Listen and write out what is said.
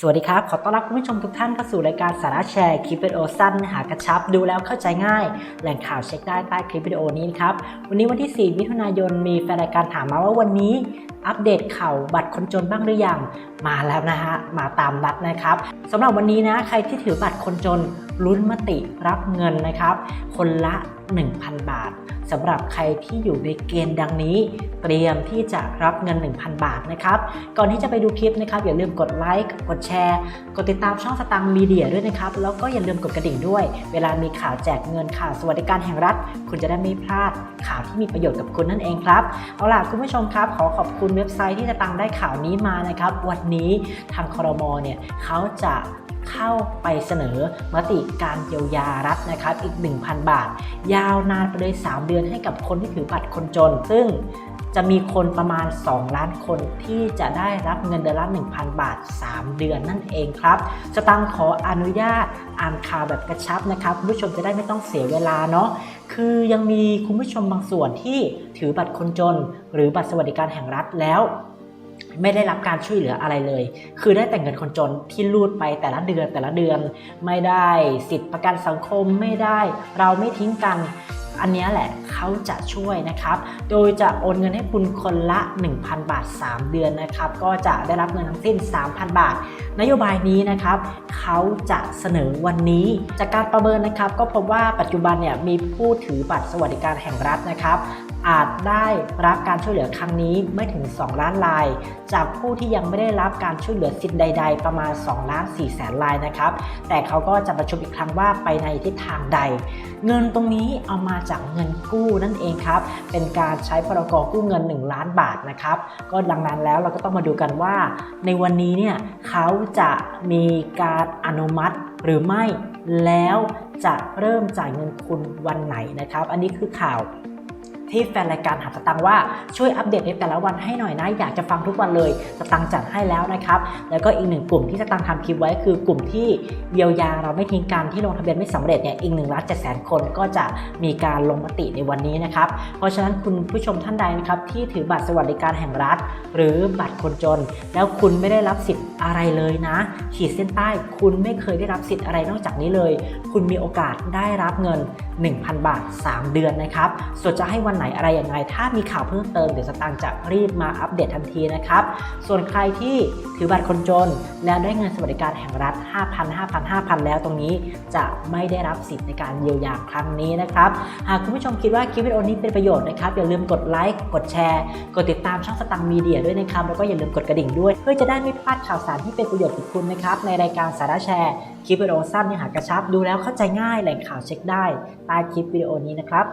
สวัสดีครับ ขอต้อนรับคุณผู้ชมทุกท่านเข้าสู่รายการสาระแชร์คลิปวิดีโอสั้นหากระชับ ดูแล้วเข้าใจง่าย แหล่งข่าวเช็คได้ใต้คลิปวิดีโอนี้นครับ วันนี้วันที่ 4 มิถุนายน มีแฟนรายการถามมาว่าวันนี้ อัปเดตข่าวบัตรคนจนบ้างหรือยัง มาแล้วนะฮะ มาตามนัดนะครับสำหรับวันนี้นะ ใครที่ถือบัตรคนจนลุ้นมติรับเงินนะครับ คนละ 1,000 บาท สำหรับใครที่อยู่ในเกณฑ์ดังนี้ เตรียมที่จะรับเงิน 1,000 บาทนะครับ ก่อนที่จะไปดูคลิปนะครับ อย่าลืมกดไลค์กดแชร์ กดติดตามช่องสตังค์มีเดียด้วยนะครับ แล้วก็อย่าลืมกดกระดิ่งด้วย เวลามีข่าวแจกเงินข่าวสวัสดิการแห่งรัฐ คุณจะได้ไม่พลาดข่าวที่มีประโยชน์กับคุณนั่นเองครับเอาล่ะคุณผู้ชมครับ ขอขอบคุณเว็บไซต์ที่จะตังได้ข่าวนี้มานะครับ วันนี้ทางคอรมอเนี่ยเขาจะ เข้าไปเสนอมติการเยียวยารัฐนะครับอีก 1,000 บาท ยาวนานไปเลย 3 เดือนให้กับคนที่ถือบัตรคนจน ซึ่งจะมีคนประมาณ 2 ล้านคนที่จะได้รับเงินเดือนละ 1,000 บาท 3 เดือนนั่นเองครับสตังขออนุญาตอ่านข่าวแบบกระชับนะครับคุณผู้ชมจะได้ไม่ต้องเสียเวลาเนาะคือยังมีคุณผู้ชมบางส่วนที่ถือบัตรคนจน หรือบัตรสวัสดิการแห่งรัฐแล้ว ไม่ได้รับการช่วยเหลืออะไรเลย คือได้แต่เงินคนจนที่รูดไปแต่ละเดือนแต่ละเดือน ไม่ได้สิทธิประกันสังคมไม่ได้ เราไม่ทิ้งกัน อันนี้แหละเขาจะช่วยนะครับ โดยจะโอนเงินให้คุณคนละ 1,000 บาท 3 เดือนนะครับ ก็จะได้รับเงินทั้งสิ้น 3,000 บาท นโยบายนี้นะครับเขาจะเสนอวันนี้ จากการประเมินนะครับ ก็พบว่าปัจจุบันเนี่ยมีผู้ถือบัตรสวัสดิการแห่งรัฐนะครับ อาจได้รับการช่วยเหลือครั้งนี้ไม่ถึง 2 ล้านราย จากผู้ที่ยังไม่ได้รับการช่วยเหลือสิทธิ์ใด ๆ ประมาณ2ล้าน4แสนรายนะครับ แต่เขาก็จะประชุมอีกครั้งว่าไปในทิศทางใด เงินตรงนี้เอามาจากเงินกู้นั่นเองครับ เป็นการใช้พรกกู้เงิน 1 ล้านบาทนะครับ ก็ดังนั้นแล้วเราก็ต้องมาดูกันว่า ในวันนี้เนี่ยเขาจะมีการอนุมัติหรือไม่แล้วจะเริ่มจ่ายเงินคุณวันไหนนะครับ อันนี้คือข่าว ที่แฟนรายการหาสตังว่าช่วยอัปเดตในแต่ละวันให้หน่อยนะ อยากจะฟังทุกวันเลยสตังจัดให้แล้วนะครับ แล้วก็อีกหนึ่งกลุ่มที่สตังค์ทำคลิปไว้คือกลุ่มที่เยียวยาเราไม่ทิ้งกันที่ลงทะเบียนไม่สำเร็จเนี่ยอีกหนึ่งล้านเจ็ดแสนคนก็จะมีการลงมติในวันนี้นะครับ เพราะฉะนั้นคุณผู้ชมท่านใดนะครับที่ถือบัตรสวัสดิการแห่งรัฐ หรือบัตรคนจน แล้วคุณไม่ได้รับสิทธิ์อะไรเลยนะ ขีดเส้นใต้คุณไม่เคยได้รับสิทธิ์อะไรนอกจากนี้เลย คุณมีโอกาสได้รับเงิน 1,000 บาท 3 เดือนนะครับส่วนจะให้วันไหนอะไรอยังไงถ้ามีข่าวเพิ่มเติมเดี๋ยวสตางค์จะรีบมาอัปเดตทันทีนะครับ ส่วนใครที่ถือบัตรคนจน แล้วได้เงินสวัสดิการแห่งรัฐ 5,000 5,000 5,000 แล้วตรงนี้จะไม่ได้รับสิทธิ์ในการเยียวยาครั้งนี้นะครับ หากคุณผู้ชมคิดว่าคลิปวิดีโอนี้เป็นประโยชน์นะครับ อย่าลืมกดไลค์ กดแชร์ กดติดตามช่องสตังค์มีเดียด้วยนะครับ แล้วก็อย่าลืมกดกระดิ่งด้วย เพื่อจะได้ไม่พลาดข่าวสารที่เป็นประโยชน์กับคุณนะครับ ในรายการสาระแชร์ คลิปวิดีโอสั้นเนื้อหากระชับ ดูแล้วเข้าใจง่าย แหล่งข่าวเช็คได้ใต้คลิปวิดีโอนี้นะครับ